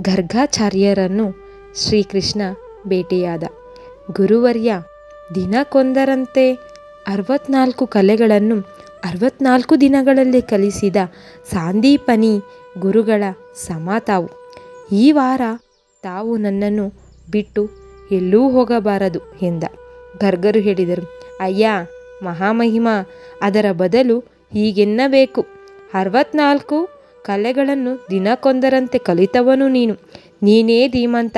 ಗರ್ಗಾಚಾರ್ಯರನ್ನು ಶ್ರೀಕೃಷ್ಣ ಭೇಟಿಯಾದ. ಗುರುವರ್ಯ ದಿನಕ್ಕೊಂದರಂತೆ ಅರವತ್ನಾಲ್ಕು ಕಲೆಗಳನ್ನು ಅರವತ್ನಾಲ್ಕು ದಿನಗಳಲ್ಲಿ ಕಲಿಸಿದ ಸಾಂದೀಪನಿ ಗುರುಗಳ ಸಮ ತಾವು ಈ ವಾರ ತಾವು ನನ್ನನ್ನು ಬಿಟ್ಟು ಎಲ್ಲೂ ಹೋಗಬಾರದು ಎಂದ. ಗರ್ಗರು ಹೇಳಿದರು, ಅಯ್ಯ, ಮಹಾಮಹಿಮ, ಅದರ ಬದಲು ಹೀಗೆನ್ನಬೇಕು. ಅರವತ್ನಾಲ್ಕು ಕಲೆಗಳನ್ನು ದಿನಕ್ಕೊಂದರಂತೆ ಕಲಿತವನು ನೀನು. ನೀನೇ ಧೀಮಂತ.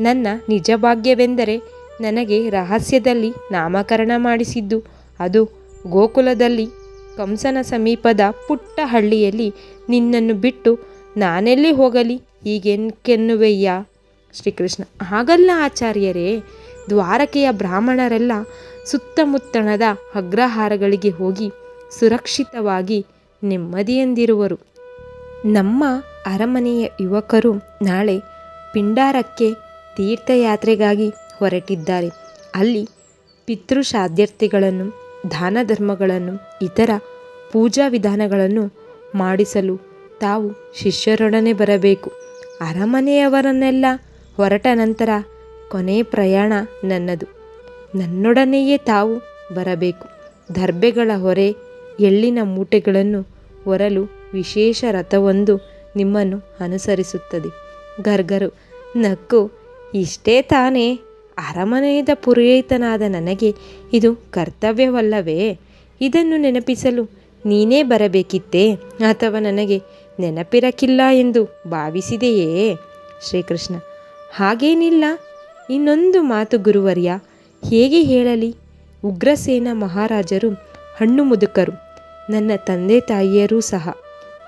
ನನ್ನ ನಿಜ ಭಾಗ್ಯವೆಂದರೆ ನನಗೆ ರಹಸ್ಯದಲ್ಲಿ ನಾಮಕರಣ ಮಾಡಿಸಿದ್ದು. ಅದು ಗೋಕುಲದಲ್ಲಿ ಕಂಸನ ಸಮೀಪದ ಪುಟ್ಟ ಹಳ್ಳಿಯಲ್ಲಿ ನಿನ್ನನ್ನು ಬಿಟ್ಟು ನಾನೆಲ್ಲಿ ಹೋಗಲಿ? ಹೀಗೆನ್ಕೆನ್ನುವೆಯ್ಯ ಶ್ರೀಕೃಷ್ಣ. ಹಾಗಲ್ಲ ಆಚಾರ್ಯರೇ, ದ್ವಾರಕೆಯ ಬ್ರಾಹ್ಮಣರೆಲ್ಲ ಸುತ್ತಮುತ್ತಣದ ಅಗ್ರಹಾರಗಳಿಗೆ ಹೋಗಿ ಸುರಕ್ಷಿತವಾಗಿ ನೆಮ್ಮದಿಯಂದಿರುವರು. ನಮ್ಮ ಅರಮನೆಯ ಯುವಕರು ನಾಳೆ ಪಿಂಡಾರಕ್ಕೆ ತೀರ್ಥಯಾತ್ರೆಗಾಗಿ ಹೊರಟಿದ್ದಾರೆ. ಅಲ್ಲಿ ಪಿತೃಶ್ರಾದ್ಧಾರ್ಥಿಗಳನ್ನು ದಾನ ಧರ್ಮಗಳನ್ನು ಇತರ ಪೂಜಾ ವಿಧಾನಗಳನ್ನು ಮಾಡಿಸಲು ತಾವು ಶಿಷ್ಯರೊಡನೆ ಬರಬೇಕು. ಅರಮನೆಯವರನ್ನೆಲ್ಲ ಹೊರಟ ನಂತರ ಕೊನೆ ಪ್ರಯಾಣ ನನ್ನದು. ನನ್ನೊಡನೆಯೇ ತಾವು ಬರಬೇಕು. ದರ್ಬೆಗಳ ಹೊರೆ, ಎಳ್ಳಿನ ಮೂಟೆಗಳನ್ನು ಹೊರಲು ವಿಶೇಷ ರಥವೊಂದು ನಿಮ್ಮನ್ನು ಅನುಸರಿಸುತ್ತದೆ. ಗರ್ಗರು ನಕ್ಕು, ಇಷ್ಟೇ ತಾನೇ. ಅರಮನೆಯದ ಪುರೋಹಿತನಾದ ನನಗೆ ಇದು ಕರ್ತವ್ಯವಲ್ಲವೇ? ಇದನ್ನು ನೆನಪಿಸಲು ನೀನೇ ಬರಬೇಕಿತ್ತೇ? ಅಥವಾ ನನಗೆ ನೆನಪಿರಕ್ಕಿಲ್ಲ ಎಂದು ಭಾವಿಸಿದೆಯೇ? ಶ್ರೀಕೃಷ್ಣ, ಹಾಗೇನಿಲ್ಲ. ಇನ್ನೊಂದು ಮಾತು ಗುರುವರ್ಯ. ಹೇಗೆ ಹೇಳಲಿ? ಉಗ್ರಸೇನ ಮಹಾರಾಜರು, ಹಣ್ಣು ಮುದುಕರು, ನನ್ನ ತಂದೆ ತಾಯಿಯರೂ ಸಹ.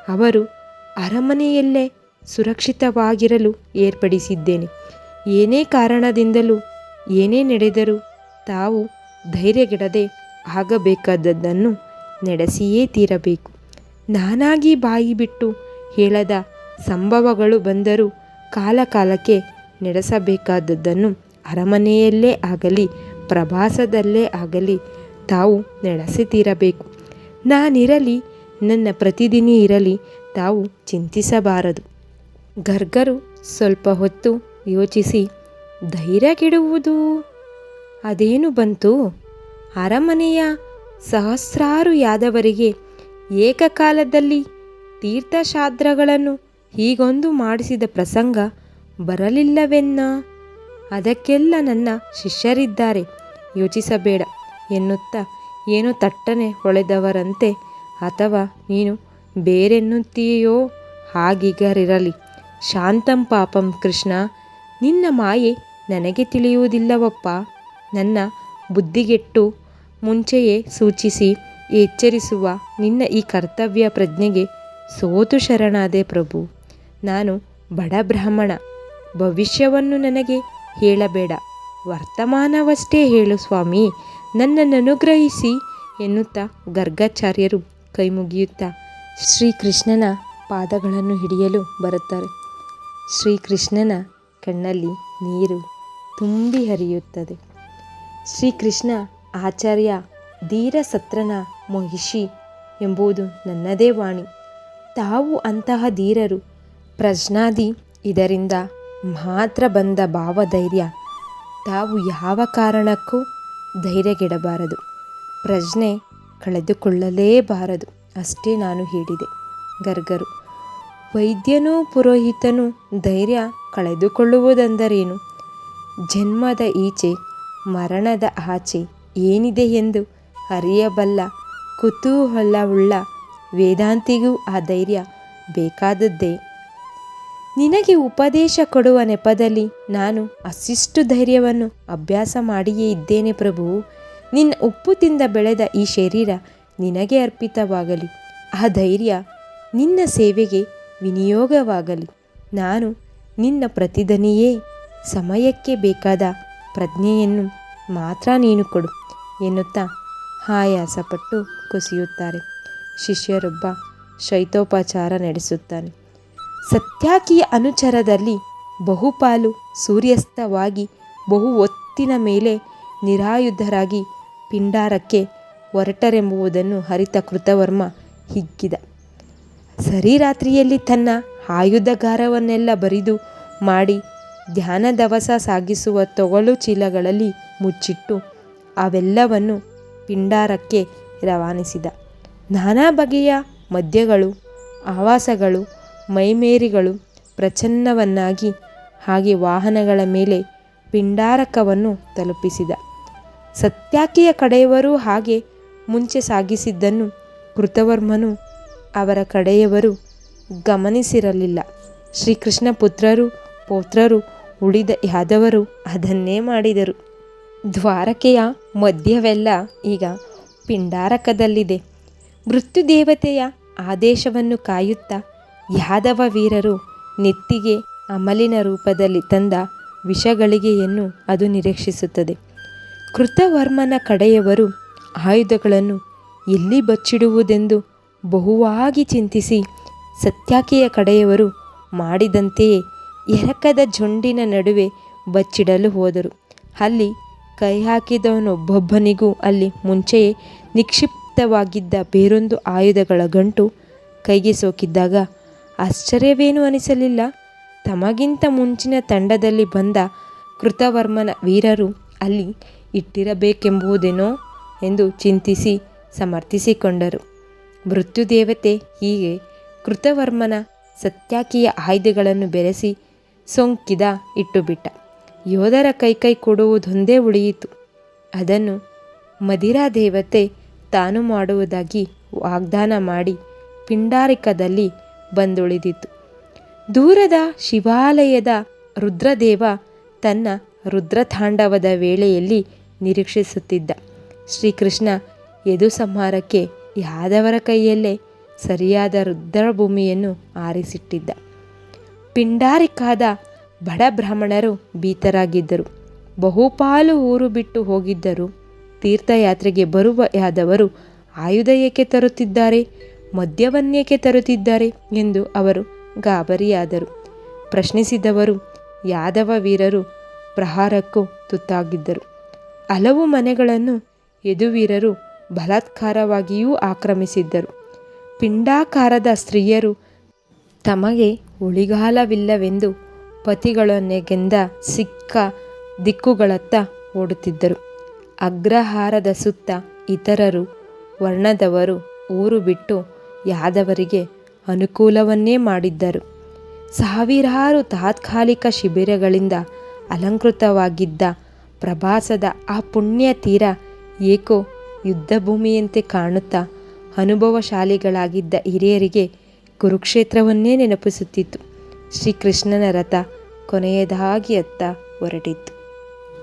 ಅವರು ಅರಮನೆಯಲ್ಲೇ ಸುರಕ್ಷಿತವಾಗಿರಲು ಏರ್ಪಡಿಸಿದ್ದೇನೆ. ಏನೇ ಕಾರಣದಿಂದಲೂ, ಏನೇ ನಡೆದರೂ ತಾವು ಧೈರ್ಯಗೆಡದೆ ಆಗಬೇಕಾದದ್ದನ್ನು ನಡೆಸಿಯೇ ತೀರಬೇಕು. ನಾನಾಗಿ ಬಾಯಿ ಬಿಟ್ಟು ಹೇಳದ ಸಂಭವಗಳು ಬಂದರೂ ಕಾಲಕಾಲಕ್ಕೆ ನಡೆಸಬೇಕಾದದ್ದನ್ನು ಅರಮನೆಯಲ್ಲೇ ಆಗಲಿ, ಪ್ರವಾಸದಲ್ಲೇ ಆಗಲಿ ತಾವು ನಡೆಸಿ ತೀರಬೇಕು. ನಾನಿರಲಿ ನನ್ನ ಪ್ರತಿದಿನಿ ಇರಲಿ, ತಾವು ಚಿಂತಿಸಬಾರದು. ಗರ್ಗರು ಸ್ವಲ್ಪ ಹೊತ್ತು ಯೋಚಿಸಿ, ಧೈರ್ಯ ಕೆಡುವುದು? ಅದೇನು ಬಂತು? ಅರಮನೆಯ ಸಹಸ್ರಾರು ಯಾದವರಿಗೆ ಏಕಕಾಲದಲ್ಲಿ ತೀರ್ಥಶಾದ್ರಗಳನ್ನು ಹೀಗೊಂದು ಮಾಡಿಸಿದ ಪ್ರಸಂಗ ಬರಲಿಲ್ಲವೆನ್ನ? ಅದಕ್ಕೆಲ್ಲ ನನ್ನ ಶಿಷ್ಯರಿದ್ದಾರೆ, ಯೋಚಿಸಬೇಡ ಎನ್ನುತ್ತಾ ಏನು ತಟ್ಟನೆ ಹೊಳೆದವರಂತೆ ಅಥವಾ ನೀನು ಬೇರೆನ್ನುತ್ತೀಯೋ ಹಾಗೀಗರಿರಲಿ. ಶಾಂತಂ ಪಾಪಂ ಕೃಷ್ಣ, ನಿನ್ನ ಮಾಯೆ ನನಗೆ ತಿಳಿಯುವುದಿಲ್ಲವಪ್ಪ. ನನ್ನ ಬುದ್ಧಿಗೆಟ್ಟು ಮುಂಚೆಯೇ ಸೂಚಿಸಿ, ಎಚ್ಚರಿಸುವ ನಿನ್ನ ಈ ಕರ್ತವ್ಯ ಪ್ರಜ್ಞೆಗೆ ಸೋತು ಶರಣಾದೆ ಪ್ರಭು. ನಾನು ಬಡ ಬ್ರಾಹ್ಮಣ, ಭವಿಷ್ಯವನ್ನು ನನಗೆ ಹೇಳಬೇಡ. ವರ್ತಮಾನವಷ್ಟೇ ಹೇಳು ಸ್ವಾಮಿ, ನನ್ನನ್ನು ಅನುಗ್ರಹಿಸಿ ಎನ್ನುತ್ತಾ ಗರ್ಗಾಚಾರ್ಯರು ಕೈಮುಗಿಯುತ್ತಾ ಶ್ರೀಕೃಷ್ಣನ ಪಾದಗಳನ್ನು ಹಿಡಿಯಲು ಬರುತ್ತಾರೆ. ಶ್ರೀಕೃಷ್ಣನ ಕಣ್ಣಲ್ಲಿ ನೀರು ತುಂಬಿ ಹರಿಯುತ್ತದೆ. ಶ್ರೀಕೃಷ್ಣ ಆಚಾರ್ಯ ಧೀರಸತ್ರನ ಮಹಿಷಿ ಎಂಬುದು ನನ್ನದೇ ವಾಣಿ. ತಾವು ಅಂತಹ ಧೀರರು, ಪ್ರಜ್ಞಾದಿ, ಇದರಿಂದ ಮಾತ್ರ ಬಂದ ಭಾವಧೈರ್ಯ. ತಾವು ಯಾವ ಕಾರಣಕ್ಕೂ ಧೈರ್ಯಗೆಡಬಾರದು. ಪ್ರಜ್ಞೆ ಕಳೆದುಕೊಳ್ಳಲೇಬಾರದು. ಅಷ್ಟೇ ನಾನು ಹೇಳಿದೆ. ಗರ್ಗರು, ವೈದ್ಯನೂ ಪುರೋಹಿತನೂ ಧೈರ್ಯ ಕಳೆದುಕೊಳ್ಳುವುದೆಂದರೇನು? ಜನ್ಮದ ಈಚೆ, ಮರಣದ ಆಚೆ ಏನಿದೆ ಎಂದು ಅರಿಯಬಲ್ಲ ಕುತೂಹಲವುಳ್ಳ ವೇದಾಂತಿಗೂ ಆ ಧೈರ್ಯ ಬೇಕಾದದ್ದೇ? ನಿನಗೆ ಉಪದೇಶ ಕೊಡುವ ನೆಪದಲ್ಲಿ ನಾನು ಅಷ್ಟಿಷ್ಟು ಧೈರ್ಯವನ್ನು ಅಭ್ಯಾಸ ಮಾಡಿಯೇ ಇದ್ದೇನೆ ಪ್ರಭು. ನಿನ್ನ ಉಪ್ಪು ತಿಂದ ಬೆಳೆದ ಈ ಶರೀರ ನಿನಗೆ ಅರ್ಪಿತವಾಗಲಿ. ಆ ಧೈರ್ಯ ನಿನ್ನ ಸೇವೆಗೆ ವಿನಿಯೋಗವಾಗಲಿ. ನಾನು ನಿನ್ನ ಪ್ರತಿಧನಿಯೇ ಸಮಯಕ್ಕೆ ಬೇಕಾದ ಪ್ರಜ್ಞೆಯನ್ನು ಮಾತ್ರ ನೀನು ಕೊಡು ಎನ್ನುತ್ತಾ ಆಯಾಸಪಟ್ಟು ಕುಸಿಯುತ್ತಾರೆ. ಶಿಷ್ಯರೊಬ್ಬ ಶೈತೋಪಚಾರ ನಡೆಸುತ್ತಾನೆ. ಸತ್ಯಾಕಿಯ ಅನುಚರದಲ್ಲಿ ಬಹುಪಾಲು ಸೂರ್ಯಸ್ತವಾಗಿ ಬಹು ಹೊತ್ತಿನ ಮೇಲೆ ನಿರಾಯುಧರಾಗಿ ಪಿಂಡಾರಕ್ಕೆ ಹೊರಟರೆಂಬುದನ್ನು ಹರಿತ ಕೃತವರ್ಮ ಹಿಗ್ಗಿದ. ಸರಿ ರಾತ್ರಿಯಲ್ಲಿ ತನ್ನ ಆಯುಧಗಾರವನ್ನೆಲ್ಲ ಬರಿದು ಮಾಡಿ ಧ್ಯಾನ ದವಸ ಸಾಗಿಸುವ ತೊಗಲು ಚೀಲಗಳಲ್ಲಿ ಮುಚ್ಚಿಟ್ಟು ಅವೆಲ್ಲವನ್ನು ಪಿಂಡಾರಕ್ಕೆ ರವಾನಿಸಿದ. ನಾನಾ ಬಗೆಯ ಮದ್ಯಗಳು, ಆವಾಸಗಳು, ಮೈಮೇರಿಗಳು ಪ್ರಚನ್ನವನ್ನಾಗಿ ಹಾಗೆ ವಾಹನಗಳ ಮೇಲೆ ಪಿಂಡಾರಕವನ್ನು ತಲುಪಿಸಿದ. ಸತ್ಯಾಕಿಯ ಕಡೆಯವರು ಹಾಗೆ ಮುಂಚೆ ಸಾಗಿಸಿದ್ದನ್ನು ಕೃತವರ್ಮನು ಅವರ ಕಡೆಯವರು ಗಮನಿಸಿರಲಿಲ್ಲ. ಶ್ರೀಕೃಷ್ಣ ಪುತ್ರರು, ಪೌತ್ರರು ಉಳಿದ ಯಾದವರು ಅದನ್ನೇ ಮಾಡಿದರು. ದ್ವಾರಕೆಯ ಮಧ್ಯವೆಲ್ಲ ಈಗ ಪಿಂಡಾರಕದಲ್ಲಿದೆ. ಮೃತ್ಯುದೇವತೆಯ ಆದೇಶವನ್ನು ಕಾಯುತ್ತಾ ಯಾದವ ವೀರರು ನೆತ್ತಿಗೆ ಅಮಲಿನ ರೂಪದಲ್ಲಿ ತಂದ ವಿಷಗಳಿಗೆಯನ್ನು ಅದು ನಿರೀಕ್ಷಿಸುತ್ತದೆ. ಕೃತವರ್ಮನ ಕಡೆಯವರು ಆಯುಧಗಳನ್ನು ಎಲ್ಲಿ ಬಚ್ಚಿಡುವುದೆಂದು ಬಹುವಾಗಿ ಚಿಂತಿಸಿ ಸತ್ಯಾಕಿಯ ಕಡೆಯವರು ಮಾಡಿದಂತೆಯೇ ಎರಕದ ಜೊಂಡಿನ ನಡುವೆ ಬಚ್ಚಿಡಲು ಹೋದರು. ಅಲ್ಲಿ ಕೈ ಹಾಕಿದವನೊಬ್ಬೊಬ್ಬನಿಗೂ ಅಲ್ಲಿ ಮುಂಚೆಯೇ ನಿಕ್ಷಿಪ್ತವಾಗಿದ್ದ ಬೇರೊಂದು ಆಯುಧಗಳ ಗಂಟು ಕೈಗೆ ಸೋಕಿದ್ದಾಗ ಆಶ್ಚರ್ಯವೇನೂ ಅನಿಸಲಿಲ್ಲ. ತಮಗಿಂತ ಮುಂಚಿನ ತಂಡದಲ್ಲಿ ಬಂದ ಕೃತವರ್ಮನ ವೀರರು ಅಲ್ಲಿ ಇಟ್ಟಿರಬೇಕೆಂಬುದೇನೋ ಎಂದು ಚಿಂತಿಸಿ ಸಮರ್ಥಿಸಿಕೊಂಡರು. ಮೃತ್ಯುದೇವತೆ ಹೀಗೆ ಕೃತವರ್ಮನ ಸತ್ಯಾಕಿಯ ಆಯುಧಗಳನ್ನು ಬೆರೆಸಿ ಸೋಂಕಿದ ಇಟ್ಟುಬಿಟ್ಟ. ಯೋಧರ ಕೈಕೈ ಕೊಡುವುದೊಂದೇ ಉಳಿಯಿತು. ಅದನ್ನು ಮದಿರಾ ದೇವತೆ ತಾನು ಮಾಡುವುದಾಗಿ ವಾಗ್ದಾನ ಮಾಡಿ ಪಿಂಡಾರಿಕದಲ್ಲಿ ಬಂದುಳಿದಿತು. ದೂರದ ಶಿವಾಲಯದ ರುದ್ರದೇವ ತನ್ನ ರುದ್ರತಾಂಡವದ ವೇಳೆಯಲ್ಲಿ ನಿರೀಕ್ಷಿಸುತ್ತಿದ್ದ. ಶ್ರೀಕೃಷ್ಣ ಯದು ಸಂಹಾರಕ್ಕೆ ಯಾದವರ ಕೈಯಲ್ಲೇ ಸರಿಯಾದ ರುದ್ರಭೂಮಿಯನ್ನು ಆರಿಸಿಟ್ಟಿದ್ದ. ಪಿಂಡಾರಿಕಾದ ಬಡ ಬ್ರಾಹ್ಮಣರು ಭೀತರಾಗಿದ್ದರು. ಬಹುಪಾಲು ಊರು ಬಿಟ್ಟು ಹೋಗಿದ್ದರು ತೀರ್ಥಯಾತ್ರೆಗೆ ಬರುವ ಯಾದವರು ಆಯುಧ ಏಕೆ ತರುತ್ತಿದ್ದಾರೆ ಮದ್ಯವನ್ನೇಕೆ ತರುತ್ತಿದ್ದಾರೆ ಎಂದು ಅವರು ಗಾಬರಿಯಾದರು. ಪ್ರಶ್ನಿಸಿದವರು, ಯಾದವ ವೀರರು ಪ್ರಹಾರಕ್ಕೂ ತುತ್ತಾಗಿದ್ದರು. ಹಲವು ಮನೆಗಳನ್ನು ಯದುವೀರರು ಬಲಾತ್ಕಾರವಾಗಿಯೂ ಆಕ್ರಮಿಸಿದ್ದರು. ಪಿಂಡಾಕಾರದ ಸ್ತ್ರೀಯರು ತಮಗೆ ಉಳಿಗಾಲವಿಲ್ಲವೆಂದು ಪತಿಗಳೊನ್ನೆಗೆಂದ ಸಿಕ್ಕ ದಿಕ್ಕುಗಳತ್ತ ಓಡುತ್ತಿದ್ದರು. ಅಗ್ರಹಾರದ ಸುತ್ತ ಇತರರು ವರ್ಣದವರು ಊರು ಬಿಟ್ಟು ಯಾದವರಿಗೆ ಅನುಕೂಲವನ್ನೇ ಮಾಡಿದ್ದರು. ಸಾವಿರಾರು ತಾತ್ಕಾಲಿಕ ಶಿಬಿರಗಳಿಂದ ಅಲಂಕೃತವಾಗಿದ್ದ ಪ್ರಭಾಸದ ಆ ಪುಣ್ಯ ತೀರ ಏಕೋ ಯುದ್ಧಭೂಮಿಯಂತೆ ಕಾಣುತ್ತಾ ಅನುಭವಶಾಲಿಗಳಾಗಿದ್ದ ಹಿರಿಯರಿಗೆ ಕುರುಕ್ಷೇತ್ರವನ್ನೇ ನೆನಪಿಸುತ್ತಿತ್ತು. ಶ್ರೀಕೃಷ್ಣನ ರಥ ಕೊನೆಯದಾಗಿ ಅತ್ತ ಹೊರಟಿತ್ತು.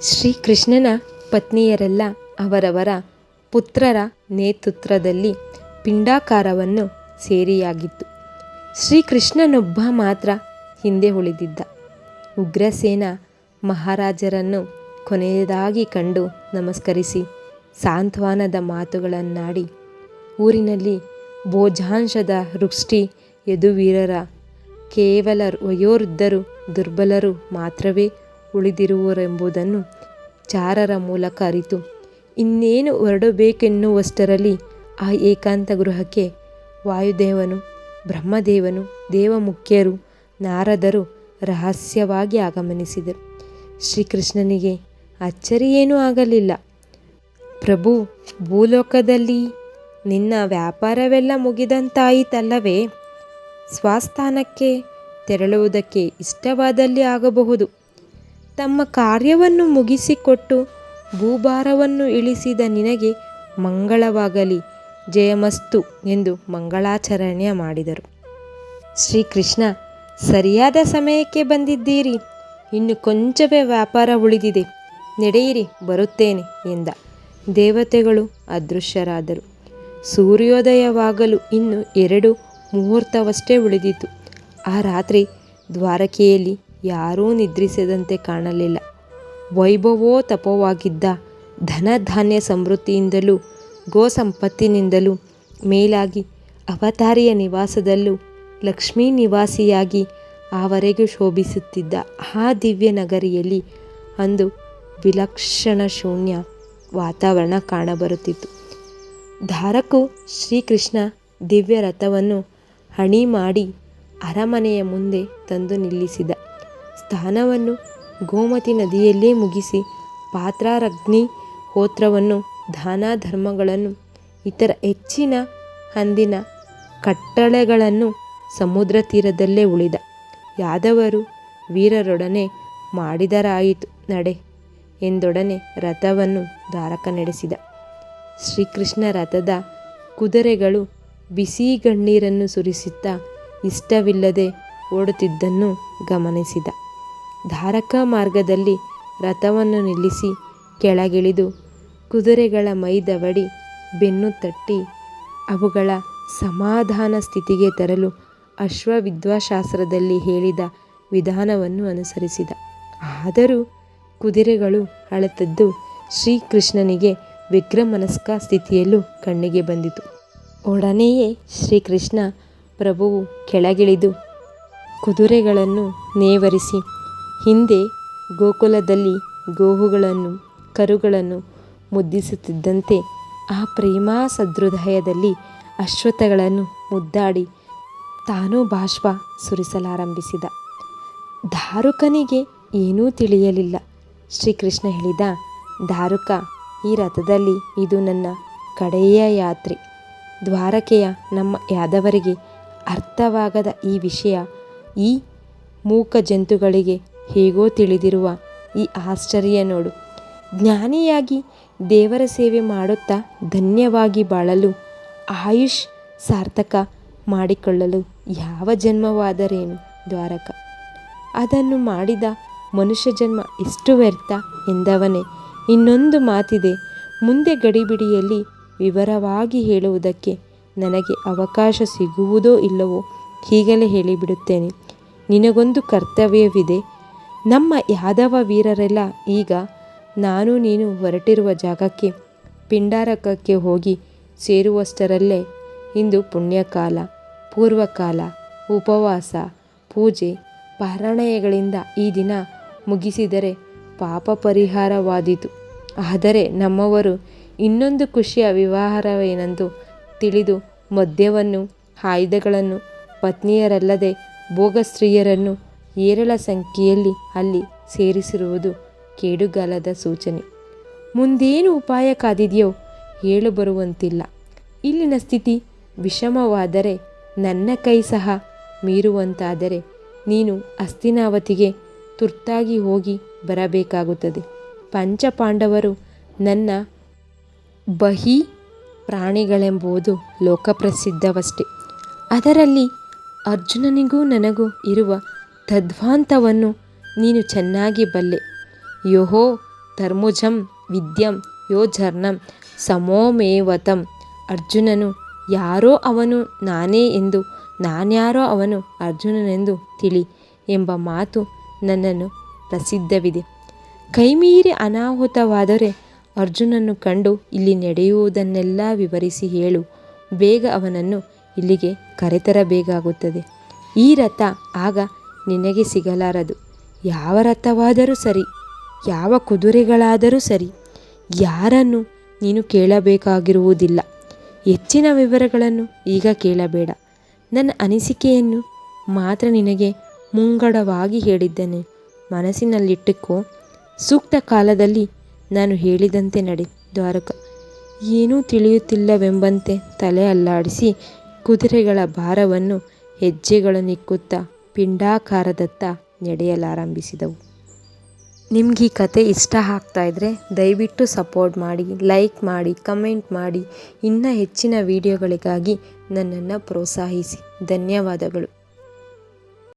ಶ್ರೀಕೃಷ್ಣನ ಪತ್ನಿಯರೆಲ್ಲ ಅವರವರ ಪುತ್ರರ ನೇತೃತ್ವದಲ್ಲಿ ಪಿಂಡಾಕಾರವನ್ನು ಸೇರಿಯಾಗಿತ್ತು. ಶ್ರೀಕೃಷ್ಣನೊಬ್ಬ ಮಾತ್ರ ಹಿಂದೆ ಉಳಿದಿದ್ದ. ಉಗ್ರಸೇನ ಮಹಾರಾಜರನ್ನು ಕೊನೆಯದಾಗಿ ಕಂಡು ನಮಸ್ಕರಿಸಿ ಸಾಂತ್ವನದ ಮಾತುಗಳನ್ನಾಡಿ. ಊರಿನಲ್ಲಿ ಭೋಜಾಂಶದ ವೃಷ್ಟಿ ಯದುವೀರರ ಕೇವಲ ವಯೋವೃದ್ಧರು ದುರ್ಬಲರು ಮಾತ್ರವೇ ಉಳಿದಿರುವರೆಂಬುದನ್ನು ಚಾರರ ಮೂಲಕ ಅರಿತು. ಇನ್ನೇನು ಹೊರಡಬೇಕೆನ್ನುವಷ್ಟರಲ್ಲಿ ಆ ಏಕಾಂತ ಗೃಹಕ್ಕೆ ವಾಯುದೇವನು, ಬ್ರಹ್ಮದೇವನು, ದೇವಮುಖ್ಯರು, ನಾರದರು ರಹಸ್ಯವಾಗಿ ಆಗಮನಿಸಿದರು. ಶ್ರೀಕೃಷ್ಣನಿಗೆ ಅಚ್ಚರಿಯೇನೂ ಆಗಲಿಲ್ಲ. ಪ್ರಭು, ಭೂಲೋಕದಲ್ಲಿ ನಿನ್ನ ವ್ಯಾಪಾರವೆಲ್ಲ ಮುಗಿದಂತಾಯಿತಲ್ಲವೇ? ಸ್ವಸ್ಥಾನಕ್ಕೆ ತೆರಳುವುದಕ್ಕೆ ಇಷ್ಟವಾದಲ್ಲಿ ಆಗಬಹುದು. ತಮ್ಮ ಕಾರ್ಯವನ್ನು ಮುಗಿಸಿಕೊಟ್ಟು ಭೂಭಾರವನ್ನು ಇಳಿಸಿದ ನಿನಗೆ ಮಂಗಳವಾಗಲಿ. ಜಯಮಸ್ತು ಎಂದು ಮಂಗಳಾಚರಣೆ ಮಾಡಿದರು. ಶ್ರೀಕೃಷ್ಣ, ಸರಿಯಾದ ಸಮಯಕ್ಕೆ ಬಂದಿದ್ದೀರಿ. ಇನ್ನು ಕೊಂಚವೇ ವ್ಯಾಪಾರ ಉಳಿದಿದೆ. ನಡೆಯಿರಿ, ಬರುತ್ತೇನೆ ಎಂದ. ದೇವತೆಗಳು ಅದೃಶ್ಯರಾದರು. ಸೂರ್ಯೋದಯವಾಗಲು ಇನ್ನು ಎರಡು ಮುಹೂರ್ತವಷ್ಟೇ ಉಳಿದಿತ್ತು. ಆ ರಾತ್ರಿ ದ್ವಾರಕೆಯಲ್ಲಿ ಯಾರೂ ನಿದ್ರಿಸದಂತೆ ಕಾಣಲಿಲ್ಲ. ವೈಭವೋತಪವಾಗಿದ್ದ ಧನ ಧನಧಾನ್ಯ ಸಮೃದ್ಧಿಯಿಂದಲೂ ಗೋ ಸಂಪತ್ತಿನಿಂದಲೂ ಮೇಲಾಗಿ ಅವತಾರಿಯ ನಿವಾಸದಲ್ಲೂ ಲಕ್ಷ್ಮೀ ನಿವಾಸಿಯಾಗಿ ಆವರೆಗೂ ಶೋಭಿಸುತ್ತಿದ್ದ ಆ ದಿವ್ಯ ನಗರಿಯಲ್ಲಿ ಅಂದು ವಿಲಕ್ಷಣ ಶೂನ್ಯ ವಾತಾವರಣ ಕಾಣಬರುತ್ತಿತ್ತು. ಧಾರಕು ಶ್ರೀಕೃಷ್ಣ ದಿವ್ಯ ರಥವನ್ನು ಹಣಿ ಮಾಡಿ ಅರಮನೆಯ ಮುಂದೆ ತಂದು ನಿಲ್ಲಿಸಿದ. ಸ್ಥಾನವನ್ನು ಗೋಮತಿ ನದಿಯಲ್ಲೇ ಮುಗಿಸಿ ಪಾತ್ರಾರಗ್ನಿ ಹೋತ್ರವನ್ನು ದಾನ ಧರ್ಮಗಳನ್ನು ಇತರ ಹೆಚ್ಚಿನ ಅಂದಿನ ಕಟ್ಟಳೆಗಳನ್ನು ಸಮುದ್ರ ತೀರದಲ್ಲೇ ಉಳಿದ. ಯಾದವರು ವೀರರೊಡನೆ ಮಾಡಿದರಾಯಿತು ನಡೆ ಎಂದೊಡನೆ ರಥವನ್ನು ಧಾರಕ ನಡೆಸಿದ. ಶ್ರೀಕೃಷ್ಣ ರಥದ ಕುದುರೆಗಳು ಬಿಸಿ ಗಣ್ಣೀರನ್ನು ಸುರಿಸುತ್ತಾ ಇಷ್ಟವಿಲ್ಲದೆ ಓಡುತ್ತಿದ್ದನ್ನು ಗಮನಿಸಿದ. ಧಾರಕ ಮಾರ್ಗದಲ್ಲಿ ರಥವನ್ನು ನಿಲ್ಲಿಸಿ ಕೆಳಗಿಳಿದು ಕುದುರೆಗಳ ಮೈದವಡಿ ಬೆನ್ನು ತಟ್ಟಿ ಅವುಗಳ ಸಮಾಧಾನ ಸ್ಥಿತಿಗೆ ತರಲು ಅಶ್ವವಿದ್ಯಾಶಾಸ್ತ್ರದಲ್ಲಿ ಹೇಳಿದ ವಿಧಾನವನ್ನು ಅನುಸರಿಸಿದ. ಆದರೂ ಕುದುರೆಗಳು ಅಳತದ್ದು ಶ್ರೀಕೃಷ್ಣನಿಗೆ ವಿಗ್ರಮನಸ್ಕ ಸ್ಥಿತಿಯಲ್ಲೂ ಕಣ್ಣಿಗೆ ಬಂದಿತು. ಒಡನೆಯೇ ಶ್ರೀಕೃಷ್ಣ ಪ್ರಭುವು ಕೆಳಗಿಳಿದು ಕುದುರೆಗಳನ್ನು ನೇವರಿಸಿ, ಹಿಂದೆ ಗೋಕುಲದಲ್ಲಿ ಗೋಹುಗಳನ್ನು ಕರುಗಳನ್ನು ಮುದ್ದಿಸುತ್ತಿದ್ದಂತೆ ಆ ಪ್ರೇಮಾಸದೃದಯದಲ್ಲಿ ಅಶ್ವತ್ಥಗಳನ್ನು ಮುದ್ದಾಡಿ ತಾನೂ ಬಾಷ್ಪ ಸುರಿಸಲಾರಂಭಿಸಿದ. ದಾರುಕನಿಗೆ ಏನೂ ತಿಳಿಯಲಿಲ್ಲ. ಶ್ರೀಕೃಷ್ಣ ಹೇಳಿದ ದಾರುಕ ಈ ರಥದಲ್ಲಿ ಇದು ನನ್ನ ಕಡೆಯ ಯಾತ್ರೆ. ದ್ವಾರಕೆಯ ನಮ್ಮ ಯಾದವರಿಗೆ ಅರ್ಥವಾಗದ ಈ ವಿಷಯ ಈ ಮೂಕ ಜಂತುಗಳಿಗೆ ಹೇಗೋ ತಿಳಿದಿರುವ ಈ ಆಶ್ಚರ್ಯ ನೋಡು. ಜ್ಞಾನಿಯಾಗಿ ದೇವರ ಸೇವೆ ಮಾಡುತ್ತಾ ಧನ್ಯವಾಗಿ ಬಾಳಲು ಆಯುಷ್ ಸಾರ್ಥಕ ಮಾಡಿಕೊಳ್ಳಲು ಯಾವ ಜನ್ಮವಾದರೇನು ದ್ವಾರಕ? ಅದನ್ನು ಮಾಡಿದ ಮನುಷ್ಯ ಜನ್ಮ ಎಷ್ಟು ವ್ಯರ್ಥ ಎಂದವನೇ. ಇನ್ನೊಂದು ಮಾತಿದೆ, ಮುಂದೆ ಗಡಿಬಿಡಿಯಲ್ಲಿ ವಿವರವಾಗಿ ಹೇಳುವುದಕ್ಕೆ ನನಗೆ ಅವಕಾಶ ಸಿಗುವುದೋ ಇಲ್ಲವೋ ಹೀಗಲೇ ಹೇಳಿಬಿಡುತ್ತೇನೆ. ನಿನಗೊಂದು ಕರ್ತವ್ಯವಿದೆ. ನಮ್ಮ ಯಾದವ ವೀರರೆಲ್ಲ ಈಗ ನಾನು ನೀನು ಹೊರಟಿರುವ ಜಾಗಕ್ಕೆ, ಪಿಂಡಾರಕಕ್ಕೆ ಹೋಗಿ ಸೇರುವಷ್ಟರಲ್ಲೇ ಇಂದು ಪುಣ್ಯಕಾಲ. ಪೂರ್ವಕಾಲ, ಉಪವಾಸ, ಪೂಜೆ, ಪಾರಾಯಣಗಳಿಂದ ಈ ದಿನ ಮುಗಿಸಿದರೆ ಪಾಪ ಪರಿಹಾರವಾದೀತು. ಆದರೆ ನಮ್ಮವರು ಇನ್ನೊಂದು ಖುಷಿಯ ವಿವಾಹವೇನೆಂದು ತಿಳಿದು ಮದ್ಯವನ್ನು, ಆಯುಧಗಳನ್ನು, ಪತ್ನಿಯರಲ್ಲದೆ ಭೋಗಸ್ತ್ರೀಯರನ್ನು ಏರಳ ಸಂಖ್ಯೆಯಲ್ಲಿ ಅಲ್ಲಿ ಸೇರಿಸಿರುವುದು ಕೇಡುಗಾಲದ ಸೂಚನೆ. ಮುಂದೇನು ಉಪಾಯ ಕಾದಿದೆಯೋ ಹೇಳು ಬರುವಂತಿಲ್ಲ. ಇಲ್ಲಿನ ಸ್ಥಿತಿ ವಿಷಮವಾದರೆ ನನ್ನ ಕೈ ಸಹ ಮೀರುವಂತಾದರೆ ನೀನು ಅಸ್ತಿನಾವತಿಗೆ ತುರ್ತಾಗಿ ಹೋಗಿ ಬರಬೇಕಾಗುತ್ತದೆ. ಪಂಚಪಾಂಡವರು ನನ್ನ ಬಹಿ ಪ್ರಾಣಿಗಳೆಂಬುದು ಲೋಕಪ್ರಸಿದ್ಧವಷ್ಟೆ. ಅದರಲ್ಲಿ ಅರ್ಜುನನಿಗೂ ನನಗೂ ಇರುವ ತದ್ವಾಂತವನ್ನು ನೀನು ಚೆನ್ನಾಗಿ ಬಲ್ಲೆ. ಯೋಹೋ ಧರ್ಮುಜಂ ವಿದ್ಯಂ ಯೋ ಜರ್ನಂ ಸಮೋಮೇವತಂ ಅರ್ಜುನನು ಯಾರೋ ಅವನು ನಾನೇ ಎಂದು, ನಾನ್ಯಾರೋ ಅವನು ಅರ್ಜುನನೆಂದು ತಿಳಿ ಎಂಬ ಮಾತು ನನ್ನನ್ನು ಪ್ರಸಿದ್ಧವಿದೆ. ಕೈಮೀರಿ ಅನಾಹುತವಾದರೆ ಅರ್ಜುನನ್ನು ಕಂಡು ಇಲ್ಲಿ ನಡೆಯುವುದನ್ನೆಲ್ಲ ವಿವರಿಸಿ ಹೇಳು, ಬೇಗ ಅವನನ್ನು ಇಲ್ಲಿಗೆ ಕರೆತರಬೇಕಾಗುತ್ತದೆ. ಈ ರಥ ಆಗ ನಿನಗೆ ಸಿಗಲಾರದು. ಯಾವ ರಥವಾದರೂ ಸರಿ, ಯಾವ ಕುದುರೆಗಳಾದರೂ ಸರಿ, ಯಾರನ್ನು ನೀನು ಕೇಳಬೇಕಾಗಿರುವುದಿಲ್ಲ. ಹೆಚ್ಚಿನ ವಿವರಗಳನ್ನು ಈಗ ಕೇಳಬೇಡ. ನನ್ನ ಅನಿಸಿಕೆಯನ್ನು ಮಾತ್ರ ನಿನಗೆ ಮುಂಗಡವಾಗಿ ಹೇಳಿದ್ದೇನೆ. ಮನಸ್ಸಿನಲ್ಲಿಟ್ಟುಕೋ. ಸೂಕ್ತ ಕಾಲದಲ್ಲಿ ನಾನು ಹೇಳಿದಂತೆ ನಡೆ, ದ್ವಾರಕ. ಏನೂ ತಿಳಿಯುತ್ತಿಲ್ಲವೆಂಬಂತೆ ತಲೆ ಅಲ್ಲಾಡಿಸಿ ಕುದುರೆಗಳ ಭಾರವನ್ನು ಹೆಜ್ಜೆಗಳನ್ನಿಕ್ಕುತ್ತಾ ಪಿಂಡಾಕಾರದತ್ತ ನಡೆಯಲಾರಂಭಿಸಿದವು. ನಿಮ್ಗೆ ಈ ಕತೆ ಇಷ್ಟ ಆಗ್ತಾ ಇದ್ದರೆ ದಯವಿಟ್ಟು ಸಪೋರ್ಟ್ ಮಾಡಿ ಲೈಕ್ ಮಾಡಿ ಕಮೆಂಟ್ ಮಾಡಿ. ಇನ್ನೂ ಹೆಚ್ಚಿನ ವೀಡಿಯೋಗಳಿಗಾಗಿ ನನ್ನನ್ನು ಪ್ರೋತ್ಸಾಹಿಸಿ. ಧನ್ಯವಾದಗಳು.